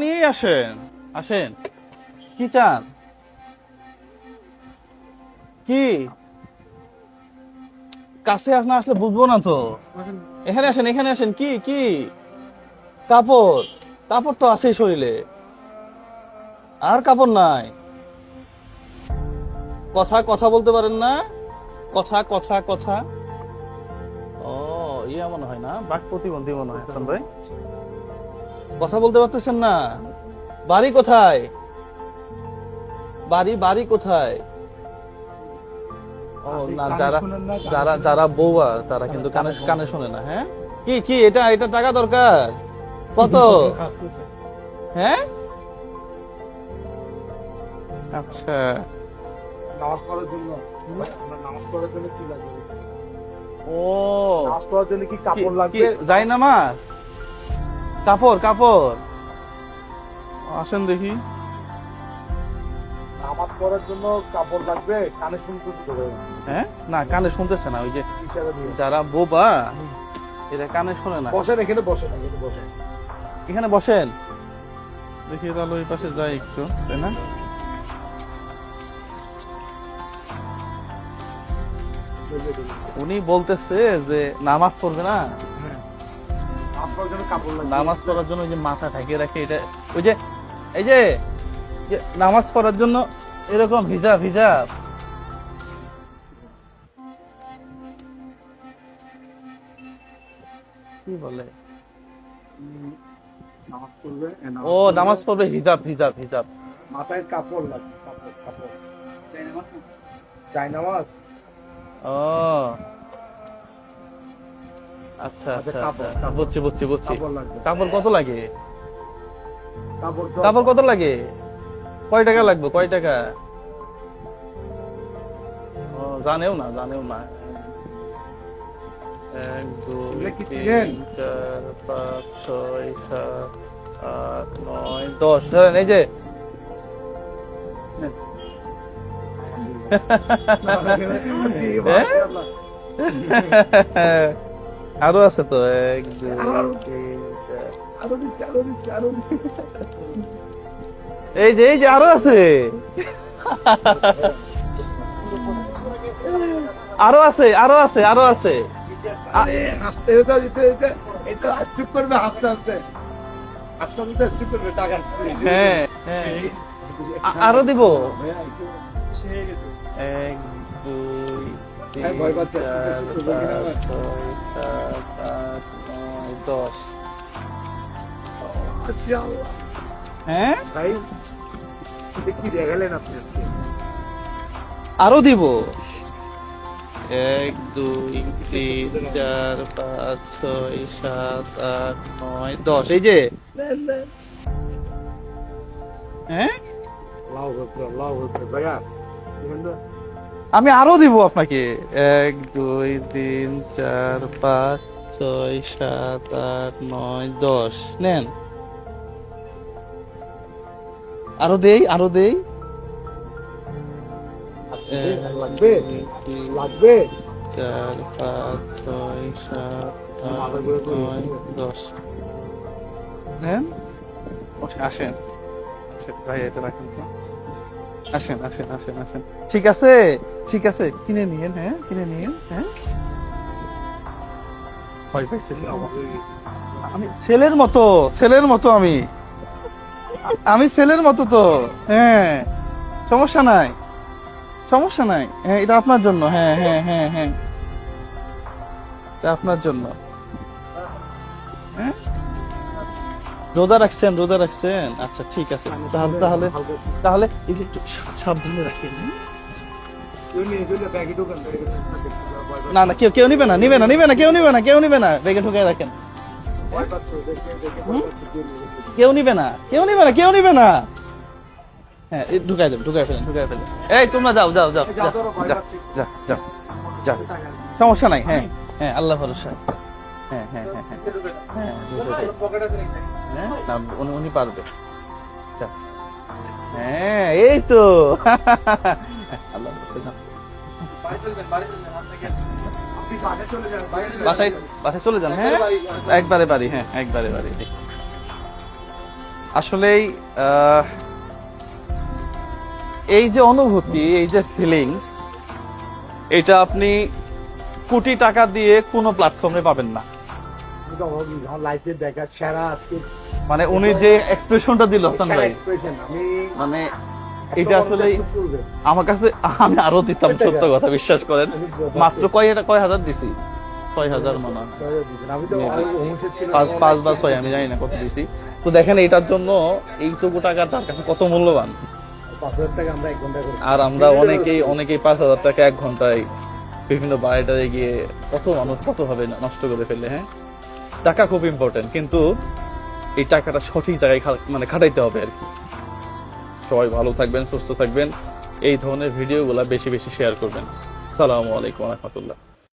নিয়েই আসেন। আসেন। কি চান? কি? কাছে না আসলে বুঝব না তো। এখানে আসেন এখানে আসেন। কি কি? কাপড়। কাপড় তো আছেই শরীরে। আর কাপড় নাই। কথা কথা বলতে পারেন না? কথা কথা কথা। ও ইয়ে মনে হয় না? বাক প্রতিবন্ধী মনে হয় ভাই। কথা বলতে পারতেছেন না। বাড়ি কোথায়? বাড়ি বাড়ি কোথায়? ও না যারা যারা যারা তারা কিন্তু কানে কানে শোনে না হ্যাঁ? কি কি এটা এটা টাকা দরকার? কত? হ্যাঁ? আচ্ছা। নামাজ পড়ার জন্য। নামাজ পড়ার জন্য কি লাগবে? ও। নামাজ পড়ার জন্য কি কাপড় লাগবে? যাই নামাজ কাপড় কাপড়। আসেন দেখি। নামাজ পড়ার জন্য কাপড় লাগবে কানে হ্যাঁ? না কানে শুনতেছে না ওই যে যারা বোবা এরা কানে শোনে না। বসেন এখানে বসেন এখানে বসেন। এখানে বসেন। দেখি তাহলে ওই পাশে যাই একটু তাই না? উনি বলতেছে যে নামাজ পড়বে না। নামাজ পড়ার জন্য কাপড় লাগবে নামাজ পড়ার জন্য ওই যে মাথা ঢাকিয়ে রাখে এটা ওই যে এই যে নামাজ পড়ার জন্য এরকম হিজাব হিজাব কি বলে? ও নামাজ পড়বে হিজাব হিজাব হিজাব মাথায় কাপড় লাগবে কাপড় কাপড়। নামাজ ও। আচ্ছা আচ্ছা আচ্ছা, আচ্ছা। বুঝছি বুঝছি বুঝছি কাপড় কত লাগে কাপড় কত লাগে কয় টাকা লাগবে কয় টাকা ও জানেও না জানেও না এক দুই তিন চার পাঁচ ছয় সাত আট নয় দশ ধরেন এই যে মাশাআল্লাহ। আরও আছে তো এক দুই আরও দিচ্ছে আরও দিচ্ছে আরও দিচ্ছে। এই যে এই যে আরও আছে। আরও আছে আরও আছে আরও আছে। আরে হাসতে যেতে যেতে যেতে এটা স্ট্রিপ করবে হাসতে হাসতে। আস্তে আস্তে স্ট্রিপ করবে টাকা হ্যাঁ হ্যাঁ। আরও দিব। এক দশ হ্যাঁ ভাই কি দেখালেন আপনি আজকে আরও দিব। এক দুই তিন চার পাঁচ ছয় সাত আট নয় দশ। এই যে। হ্যাঁ? লাভ হচ্ছে ভাইয়া আমি আরও দিব আপনাকে। এক দুই তিন চার পাঁচ ছয় সাত আট নয় দশ। নেন। আরও দেই আরও দেই। লাগবে? লাগবে? চার পাঁচ ছয় সাত আট নয় দশ। নেন। আসেন। আসেন ভাই এটা রাখেন তো। আসেন আসেন আসেন আসেন। ঠিক আছে ঠিক আছে। কিনে নিয়েন হ্যাঁ কিনে নিয়েন হ্যাঁ। ভয় পাইছে আমি ছেলের মতো ছেলের মতো আমি। আমি ছেলের মতো তো হ্যাঁ। সমস্যা নাই সমস্যা নাই। হ্যাঁ এটা আপনার জন্য হ্যাঁ হ্যাঁ হ্যাঁ হ্যাঁ। এটা আপনার জন্য। হ্যাঁ? রোজা রাখছেন রোজা রাখছেন? আচ্ছা ঠিক আছে। তাহলে তাহলে তাহলে এগুলো একটু সাবধানে রাখেন। হ্যাঁ? ব্যাগে ব্যাগে। না না কেউ কেউ নিবে না নিবে না নিবে না কেউ নিবে না কেউ নিবে না বেগে ঢুকে রাখেন। কেউ নিবে না কেউ নিবে না কেউ নিবে না। হ্যাঁ এই ঢুকাই দেবেন ঢুকাই ফেলেন ঢুকাই ফেলেন। এই তোমরা যাও যাও যাও যাও, যাও, যাও, টাকা সমস্যা নাই হ্যাঁ হ্যাঁ আল্লাহ ভরসা। হ্যাঁ হ্যাঁ হ্যাঁ হ্যাঁ হ্যাঁ। হ্যাঁ? না উনি উনি পারবে। হ্যাঁ এই তো। আল্লাহ বাসায় চলে যান। বাসায় চলে হ্যাঁ? একবারে বাড়ি। হ্যাঁ একবারে বাড়ি। আসলেই আহ, এই যে অনুভূতি এই যে ফিলিংস এটা আপনি কোটি টাকা দিয়ে কোনো প্ল্যাটফর্মে পাবেন না। লাইফে দেখা সেরা আজকে মানে উনি যে এক্সপ্রেশনটা দিল হাসান ভাই। মানে এটা আসলে আমার কাছে আমি আরও দিতাম সত্য কথা বিশ্বাস করেন। মাত্র কয় এটা কয় হাজার দিছি? ছয় হাজার মনে পাঁচ পাঁচ বা ছয় আমি জানি না কত দিছি। তো দেখেন এটার জন্য এইটুকু টাকা তার কাছে কত মূল্যবান? আর আমরা অনেকেই অনেকেই পাঁচ হাজার টাকা এক ঘন্টায় বিভিন্ন বাড়িটারে গিয়ে কত মানুষ কত ভাবে নষ্ট করে ফেলে হ্যাঁ? টাকা খুব ইম্পর্টেন্ট কিন্তু এই টাকাটা সঠিক জায়গায় মানে খাটাইতে হবে আর কি। সবাই ভালো থাকবেন, সুস্থ থাকবেন। এই ধরনের ভিডিওগুলো বেশি বেশি শেয়ার করবেন। সালামু আলাইকুম রহমতুল্লাহ।